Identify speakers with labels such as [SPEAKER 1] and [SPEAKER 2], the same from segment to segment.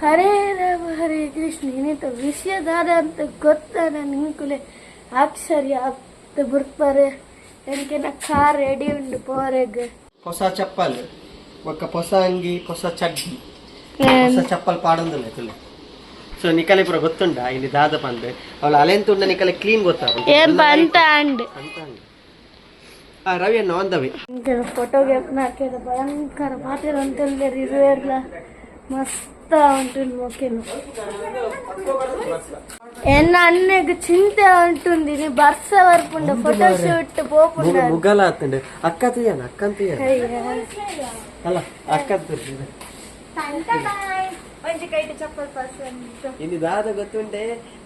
[SPEAKER 1] ಹರೇ ರಾಮ ಹರೇ ಕೃಷ್ಣ ಏನಿತ್ತು ವಿಷಯದಾರ ಅಂತ ಗೊತ್ತಾನ? ನಿಂಕುಲೆ ಅಕ್ಷರಿ ಆಗ್ತ ಬರ್ತಾರೆ ನಾ ಕಾರ್ ರೆಡಿ ಉಂಡು ಪೋರೆಗ್.
[SPEAKER 2] ಹೊಸ ಚಪ್ಪಲ್ ಒಕ್ಕ ಹೊಸ ಅಂಗಿ ಹೊಸ ಚಡ್ಡಿ. ಹೊಸ ಚಪ್ಪಲ್ ಪಾಡೊಂದಿಲ್ಲ ತುಲೆ ಸೊ ನಿಕಲೆ ಪುರ ಗೊತ್ತುಂಡ ಇಲ್ಲಿ ದಾದ ಪಂದ್. ಅವಳ ಅಲೆಂತುಂಡ ನಿಕಲೆ ಕ್ಲೀನ್ ಗೊತ್ತಾಗ
[SPEAKER 1] ಏನ್ ಬಂತ ಅಂಡ್.
[SPEAKER 2] ಅಂತ ಅಂದ್. ಆ ರವಿ ಅಣ್ಣ ಒಂದವೆ
[SPEAKER 1] ಫೋಟೋಗೆ ಹಾಕಿದ ಭಯಂಕರ ಪಾತ್ರ ಅಂತ ಇರುವೆಲ್ಲ ಮಸ್ತ ಉಂಟು ಮೊಕ್ಕೆನು ಎನ್ನ ಅನ್ನೆಗ್ ಚಿಂತೆ ಉಂಟುಂದಿ ನೀ ಬರ್ಸ ಬರ್ಪುಂಡ ಫೋಟೋ ಶೂಟ್ ಪೋಪುಂಡ
[SPEAKER 2] ಮುಗಲ ಆತಂಡೆ ಅಕ್ಕ ತುಯ್ಯನ ಅಕ್ಕ ತುಯ್ಯನ ಅಲ್ಲ ಅಕ್ಕ ತುಯ್ಯನ ಇಲ್ಲಿ ದಾದ ಗೊತ್ತುಂಟೆ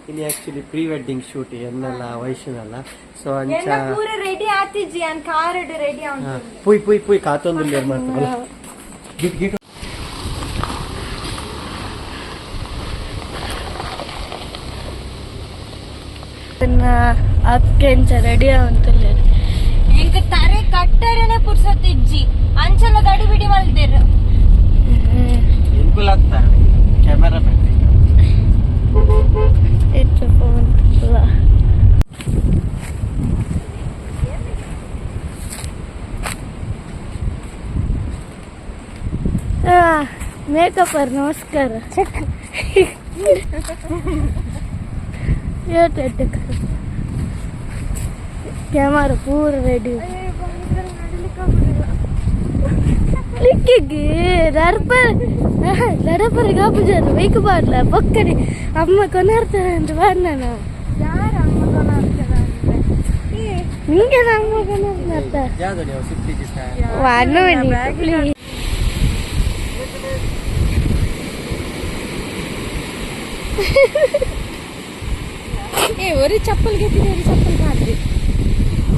[SPEAKER 2] ಇಲ್ಲಿ actually pre wedding shoot ಎನ್ನಲ್ಲ ವಯಸ್ಸಿನಲ್ಲ so ಅಂಚ
[SPEAKER 1] ಪೂರ ರೆಡಿ ಆತಿಜ್ಜಿ ಅನ್ ಕಾರ್ ರೆಡಿ
[SPEAKER 2] ಹಾ, ಪುಯ್ ಪುಯ್ ಪುಯ್ ಕಾತೊಂದು ಲೇರ್ ಮಾಡ್ತಾರಲ್ಲ ಗಿಟ್ ಗಿಟ್
[SPEAKER 1] ಅಕ್ಕೆಂಚ ರೆಡಿ ಆವಂತಲ್ಲ.
[SPEAKER 3] ಇಂಕ ತರೆ ಕಟ್ಟರೆನೆ ಪುರ್ಸತ್ತಿಜ್ಜಿ. ಅಂಚಲ ಗಡಿ ಬಿಡಿ ಮಲ್ದೇರು.
[SPEAKER 2] ಆಗ್ತಾ ಕ್ಯಾಮೆರಾ ಬ್ಯಾಟ್ರಿ
[SPEAKER 1] ಇತ್ತು ಫೋನ್ ಮೇಕಪ್ ಅವ್ರ ನಮಸ್ಕಾರ. ಕ್ಯಾಮರಾ ಪೂರ ರೆಡಿ ಲಿಕ್ಕಿಗೆ ನರ್ಪರ್ ನಡಪರ್ ಗಾಪುಜಾರು ಬೇಕು ಬಾಡ್ಲ ಪಕ್ಕಡಿ ಅಮ್ಮ ಕೊನಾರ್ತಾರೆ ಅಂತ ಬಾಡ್ನ ನಿಂಗೆ ನಮ್ಮ ಕೊನಾರ್ತ
[SPEAKER 2] ಯಾವ್ದು ನೀವು ಸಿಪ್ಲಿಗೆ
[SPEAKER 1] ವಾನು ಪ್ಲೀಸ್
[SPEAKER 3] ಏ ಒರಿ ಚಪ್ಪಲ್ ಗೆದ್ದಿದೆ ಒರಿ ಚಪ್ಪಲ್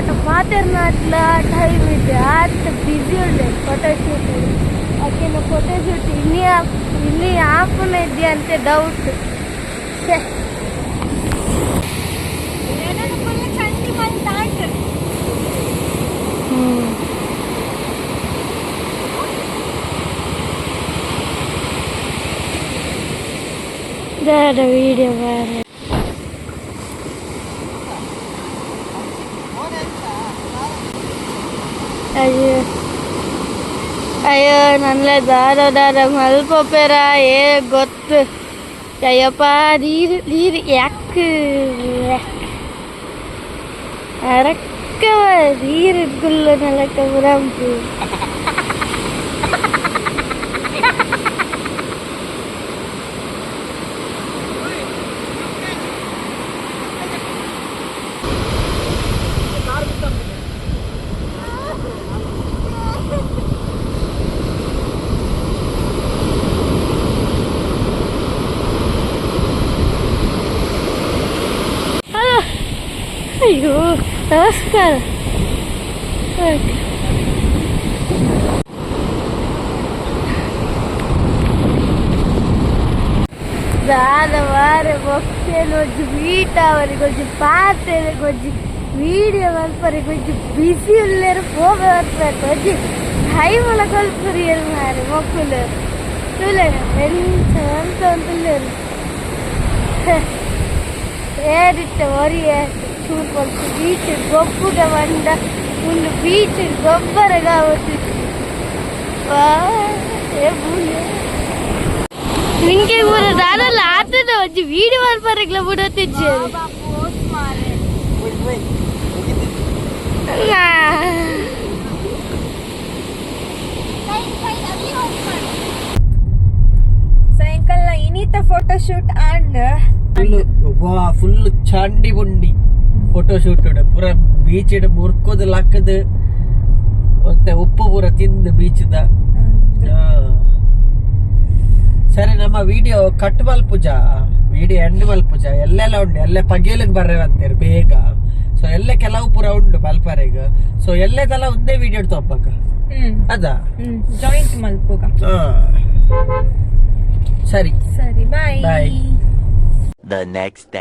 [SPEAKER 1] అట్లా పాటర్న్ అట్లా టైం ఇది అంత బిజీ ఉండే ఫోటోషూట్ అక్కడ ఫోటోషూట్ ఇన్ని ఇన్ని
[SPEAKER 3] ఆపునేది అంటే
[SPEAKER 1] డౌట్ वीडियो बाहर ಅಯ್ಯೋ ಅಯ್ಯೋ ನನ್ನ ದಾರ ದಾರ ಮಲ್ಪೋಪೆರ ಏ ಗೊತ್ತು ಅಯ್ಯಪ್ಪ ನೀರು ನೀರು ಯಾಕೆ ಅರಕ್ಕವ ನೀರು ಗುಲ್ಲು ನೆಲಕ್ಕ ಬರಂಪು ನಮಸ್ಕಾರ ಓಕೆ. ದಾದ ವಾರೆ ಮೊಕ್ಕೇನು ಒಂಜಿ ಬೀಟ ಅವರಿಗೆ ಒಂಜಿ ಪಾತ್ರೆ ಒಂಜಿ ವೀಡಿಯೋ ಮಲ್ಪರಿಗೆ ಒಂಜಿ ಬಿಸಿ ಉಳ್ಳೇರು ಪೋಗ ಬರ್ಬೇಕು ಒಂಜಿ ಟೈಮಲ ಕಲ್ಪರಿ ಮಾರೆ ಮಕ್ಕಳು ತುಲೆ ಎಂತ ಅಂತ ಅಂತುಳ್ಳೇರು ಏರಿಟ್ಟ ಒರಿಯ ಚೂರ್ಪಲ್ಪು ಬೀಚ್ ಗೊಬ್ಬುಗ ಬಂಡ ಒಂದು ಬೀಚ್ ಗೊಬ್ಬರ ಕಾವತ್ತು ವಾ ಏ ಬೂಲೆ ನಿಂಗೆ ಊರ ನಾನಲ್ಲ ಆತದ ಒಂಜಿ ವೀಡಿಯೋ ಮಲ್ಪರೆಗ್ಲ ಬಿಡತ್ತಿದ್ದೆ
[SPEAKER 3] ಪೋಸ್ಟ್ ಮಾರೆ ಸಾಯಂಕಾಲ ಇನಿತ ಫೋಟೋ ಶೂಟ್ ಅಂಡ್
[SPEAKER 2] ಫುಲ್ ವಾ ಫುಲ್ ಚಂಡಿ ಬುಂಡಿ ಫೋಟೋ ಶೂಟ್ ಪೂರ ಬೀಚ್ ಮುರ್ಕೋದು ಲಕ್ಕದ ಮತ್ತೆ ಉಪ್ಪು ಪೂರ ತಿಂದು ಬೀಚ್ದ ಸರಿ ನಮ್ಮ ವಿಡಿಯೋ ಕಟ್ ಮಲ್ಪುಜ ವಿಡಿಯೋ ಎಂಡ್ ಮಲ್ಪುಜ ಎಲ್ಲೆಲ್ಲ ಉಂಡು ಎಲ್ಲೇ ಪಗೇಲಿಗೆ ಬರ್ರೇವಂತೀರಿ ಬೇಗ ಸೊ ಎಲ್ಲೇ ಕೆಲವು ಪುರ ಉಂಡು ಮಲ್ಪರೆಗ ಸೊ ಎಲ್ಲದೆಲ್ಲ ಒಂದೇ ವಿಡಿಯೋ ತಪ್ಪಕ್ಕ
[SPEAKER 3] ಹ್ಮ್
[SPEAKER 2] ಅದ
[SPEAKER 3] ಹ್ಮ್ ಜಾಯಿಂಟ್ ಮಲ್ಪೋಗ
[SPEAKER 2] ಹಾ. ಸರಿ
[SPEAKER 3] ಸರಿ ಬಾಯ್
[SPEAKER 2] Bye.
[SPEAKER 4] the next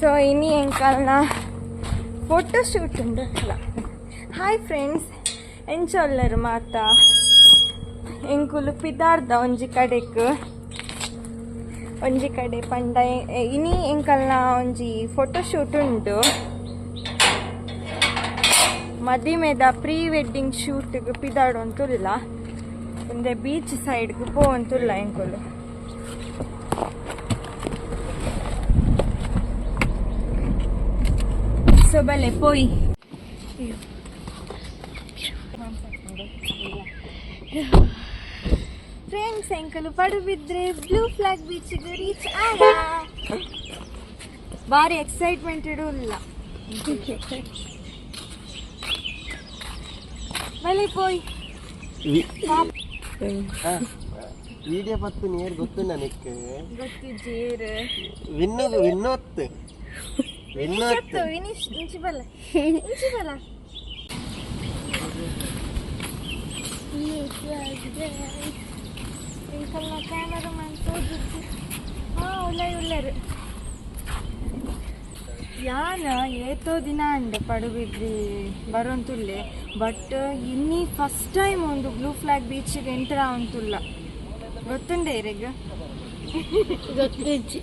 [SPEAKER 3] so ಇನಿ എനിക്കല്ല ഫോട്ടോഷൂട്ട് ಶೂಟ್ ಉಂಡುಲ ಹಾಯ್ ಫ್ರೆಂಡ್ಸ್ ಎಂಚೊಲ್ಲರು ಮಾತ ಎಂಕುಲು ಪಿದಾರ್ದ ಒಂಜಿ ಕಡೆಕ್ ಒಂಜಿ ಕಡೆ ಪಂಡ ಇನಿ ಎಂಕಲ್ನ ಒಂಜಿ ಫೋಟೋಶೂಟ್ ಉಂಡು ಮದಿಮೆದ ಪ್ರೀ ವೆಡ್ಡಿಂಗ್ ಶೂಟ್ಗೆ ಪಿದಾಡೊಂತುಲ್ಲ ಒಂದೇ ಬೀಚ್ ಸೈಡ್ಗೆ ಪೋವಂತುಲ್ಲ ಎಂಕುಲು ಸೊ ಬಲೆ ಪೋಯಿ friends ಎಂಕಲು Padubidri blue flag ಬೀಚ್ಗೆ reach ಆಗ ಭಾರಿ ಎಕ್ಸೈಟ್ಮೆಂಟ್ ಇಡಲ್ಲ ಬಲೆ ಪೋಯ್
[SPEAKER 2] ವಿಡಿಯೋ ಪತ್ತು ನೀರು ಗೊತ್ತು ನನಕ್ಕೆ
[SPEAKER 3] ಗೊತ್ತಿದ್ದೀರ್
[SPEAKER 2] ವಿನ್ನು ವಿನ್ನೋತ್
[SPEAKER 3] ಇನ್ನೊತ್ತು ಇನಿಶ್ ಇಂಚಿಬಲ್ಲ ಇಂಚಿಬಲ್ಲ ಇಂಕಲ್ಲ ಕ್ಯಾಮರಾ ಯಾನ ಏತೋ ದಿನ ಅಂಡೆ ಪಡುಬಿದ್ರಿ ಬರೋಂತುಲ್ಲೆ ಬಟ್ ಇನ್ನಿ ಫಸ್ಟ್ ಟೈಮ್ ಒಂದು ಬ್ಲೂ ಫ್ಲಾಗ್ ಬೀಚಿಗೆ ಎಂಟ್ರ ಅಂತುಲ್ಲ ಗೊತ್ತುಂಡೆ ಇರಗ
[SPEAKER 1] ಗೊತ್ತಿಜ್ಜಿ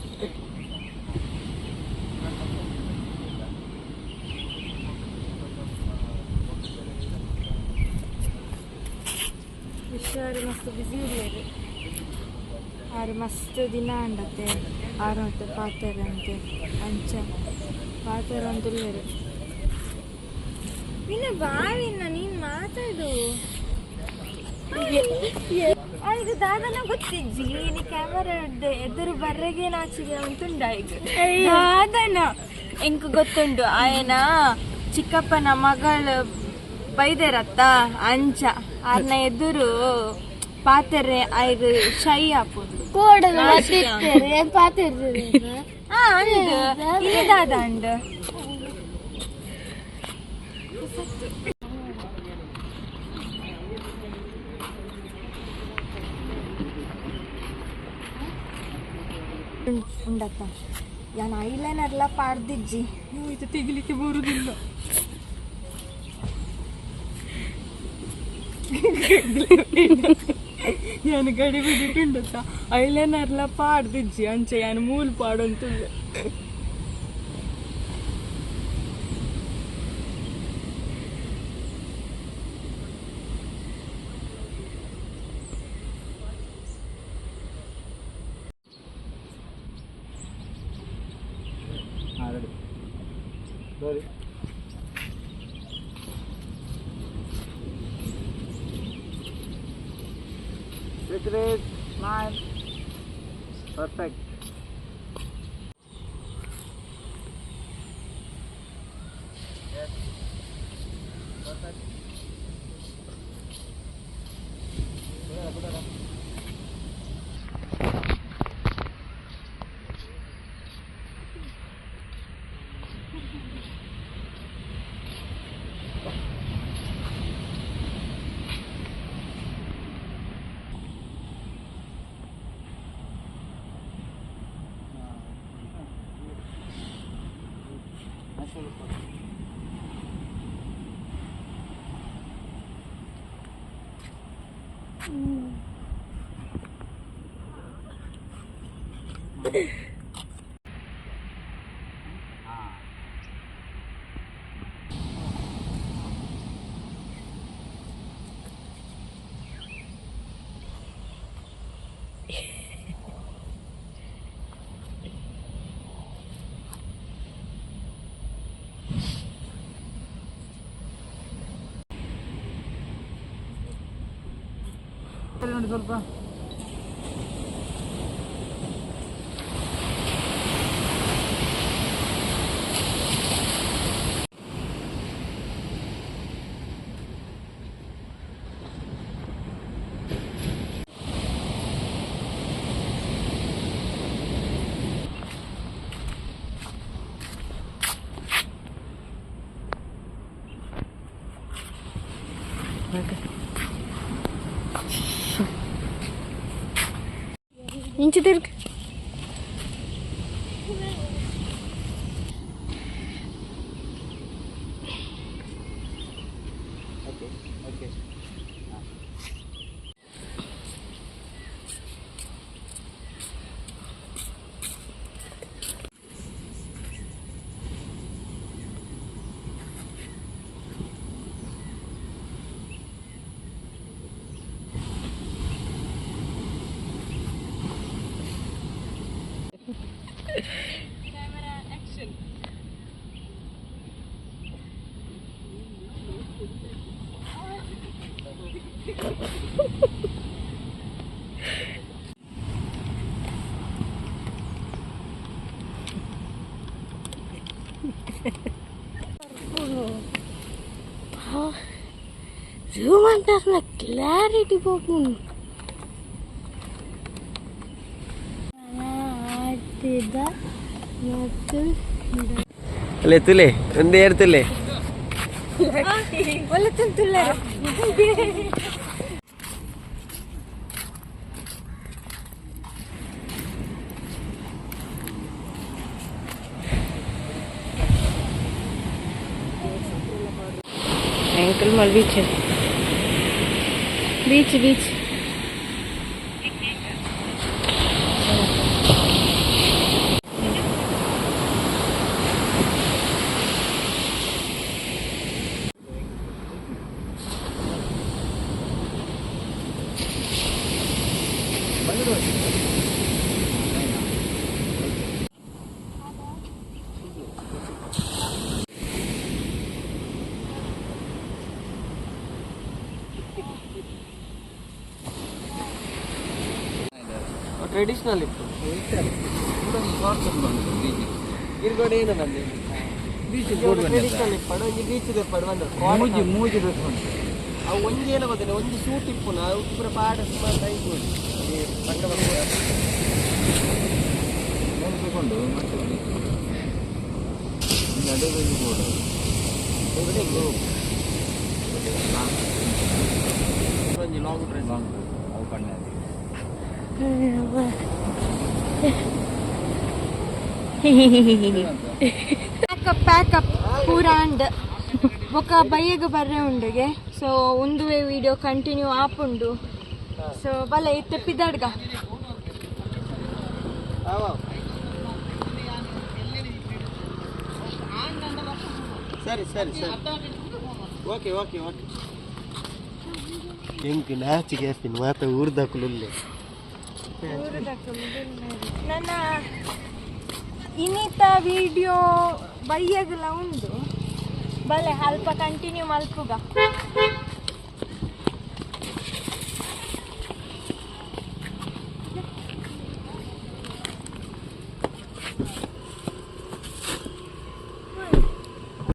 [SPEAKER 3] ಹುಷಾರು ಮಸ್ತ್ ಬಿಸಿ ಇರ್ಲೇರು ಆರು ಮಸ್ತ್ ದಿನ ಅಂಡತ್ತೆ, ಆರು ಹೊತ್ತು ಪಾತೆರ ಅಂತೆ, ಅಂಚ, ಪಾತೆರ ಅಂತುಲ್ಲೇರು ನಿನ್ನ ಬಾವಿನ ನೀನ್ ಮಾತಾಡು. ಈಗ ದಾದನ ಗೊತ್ತಿಜ್ಜಿ ನೀ ಕ್ಯಾಮರಾ ಎದುರು ಬರ್ರೆಗೆ ನಾಚಿಗೆ ಅಂತುಂಡ ಈಗ. ದಾದನ ಎಂಕ್ ಗೊತ್ತುಂಡು, ಆಯನ ಚಿಕ್ಕಪ್ಪನ ಮಗಳು ಬೈದೆರತ್ತ ಅಂಚ. ಆರ್ನ ಎದುರು ಪಾತೆರೆ ಐದು ಶೈ ಹಾಕೋದು ದಾದ ಅಂಡ್ ಉಂಡಪ್ಪ ನಾನು ಐಲೈನರ್ಲ ಪಾಡ್ದಿಜ್ಜಿ. ಇದು ತೆಗಿಲಿಕ್ಕೆ ಬರುದಿಲ್ಲ. ಯಾನು ಗಡಿ ಬಿಟ್ಟಿಟ್ಟುಂಡತ್ತ ಐಲೈನರ್ಲ ಪಾಡ್ದಿಜ್ಜಿ ಅಂಚೆ ಯಾನು ಮೂಲ್
[SPEAKER 2] regret,
[SPEAKER 1] smile, perfect. Mm. ಸ್ವಲ್ಪ Thank you.
[SPEAKER 2] İnci കിട്ടാറുള്ള ക്ലാരിറ്റി പോകുന്നു അല്ലേ
[SPEAKER 3] എത്തൂലേ എന്തേ
[SPEAKER 1] അടുത്തല്ലേ ankle malviche Видите, видите.
[SPEAKER 2] ಟ್ರೆಡಿಷನಲ್ ಇತ್ತು. ಇರ್ಗೋಡೆ ಏನು ಬಂದೆ ಟ್ರೆಡಿಷನಲ್ ಇಪ್ಪಡು ಒಂಜಿ ಬೀಚ್ ಇಪ್ಪಡು ಬಂದ ಮೂಜಿ ಅವು ಒಂಜಿ ಏನೋ ಗೊತ್ತಿಲ್ಲ ಒಂಜಿ ಸೂಟ್ ಇಪ್ಪುನ ಅವು ಪೂರ ಪಾಡ ಸುಮಾರು ಟೈಮ್ ಪಂಡ ಒಂಜಿ ಲಾಂಗ್ ಡ್ರೆಸ್
[SPEAKER 3] ಪ್ಯಾಕಪ್ ಪ್ಯಾಕಪ್ ಪೂರ ಬೊಕ್ಕ ಬಯ್ಯಗ ಬರ್ರೆ ಉಂಡುಗೆ ಸೊ ಒಂದುವೆ ವಿಡಿಯೋ ಕಂಟಿನ್ಯೂ ಆಪುಂಡು ಸೊ ಬಲೆ ಇತ್ತೆ ಪಿದಡ್ಗ
[SPEAKER 2] ಸರಿ ಸರಿ ಸರಿ ಓಕೆ ಓಕೆ ಓಕೆ ಹೆಂಗೆ ನಾಚಿಗೆ ಮಾತ
[SPEAKER 3] ನನ್ನ ಇನ್ನಿತ ವಿಡಿಯೋ ಬೈಯಾಗಲ್ಲ ಉಂಡು. ಬಲೆ ಅಲ್ಪ ಕಂಟಿನ್ಯೂ ಮಲ್ಪುಗ.